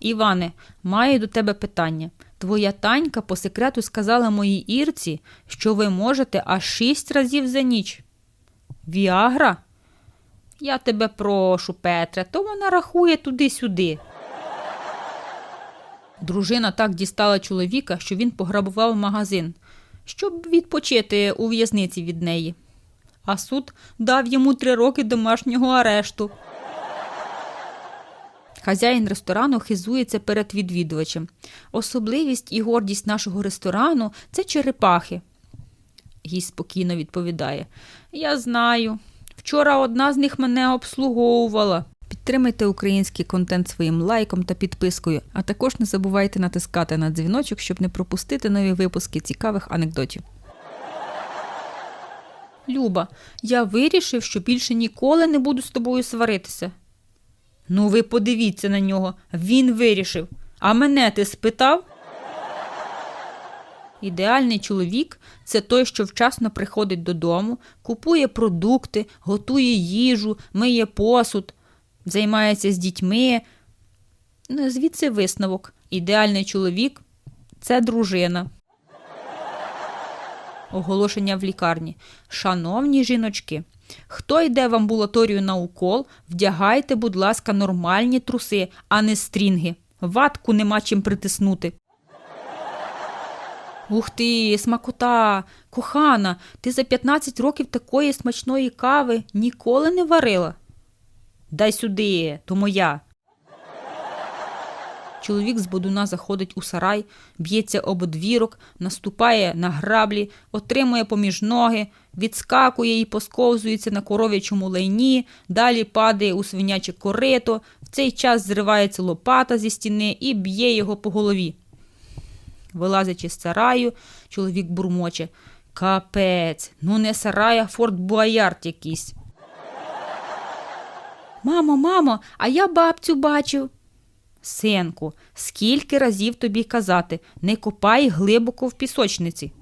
Іване, маю до тебе питання. Твоя танька по секрету сказала моїй Ірці, що ви можете аж шість разів за ніч. Віагра? Я тебе прошу, Петре, то вона рахує туди-сюди. Дружина так дістала чоловіка, що він пограбував магазин, щоб відпочити у в'язниці від неї. А суд дав йому три роки домашнього арешту. Хазяїн ресторану хизується перед відвідувачем. Особливість і гордість нашого ресторану це черепахи. Гість спокійно відповідає: Я знаю. Вчора одна з них мене обслуговувала. Підтримайте український контент своїм лайком та підпискою, а також не забувайте натискати на дзвіночок, щоб не пропустити нові випуски цікавих анекдотів. Люба, я вирішив, що більше ніколи не буду з тобою сваритися. Ну, ви подивіться на нього. Він вирішив. А мене ти спитав? Ідеальний чоловік це той, що вчасно приходить додому, купує продукти, готує їжу, миє посуд, займається з дітьми. Ну, Звідси висновок. Ідеальний чоловік це дружина. Оголошення в лікарні. Шановні жіночки, хто йде в амбулаторію на укол, вдягайте, будь ласка, нормальні труси, а не стрінги. Ватку нема чим притиснути. Ух ти, смакота, кохана, ти за 15 років такої смачної кави ніколи не варила. Дай сюди, то моя. Чоловік з бодуна заходить у сарай, б'ється об одвірок, наступає на граблі, отримує поміж ноги, відскакує і посковзується на коров'ячому лайні, далі падає у свиняче корито, в цей час зривається лопата зі стіни і б'є його по голові. Вилазячи з сараю, чоловік бурмоче. Капець, ну не сарай, а Форт Буаярд якийсь. Мамо, мамо, а я бабцю бачив. Синку, скільки разів тобі казати, не копай глибоко в пісочниці.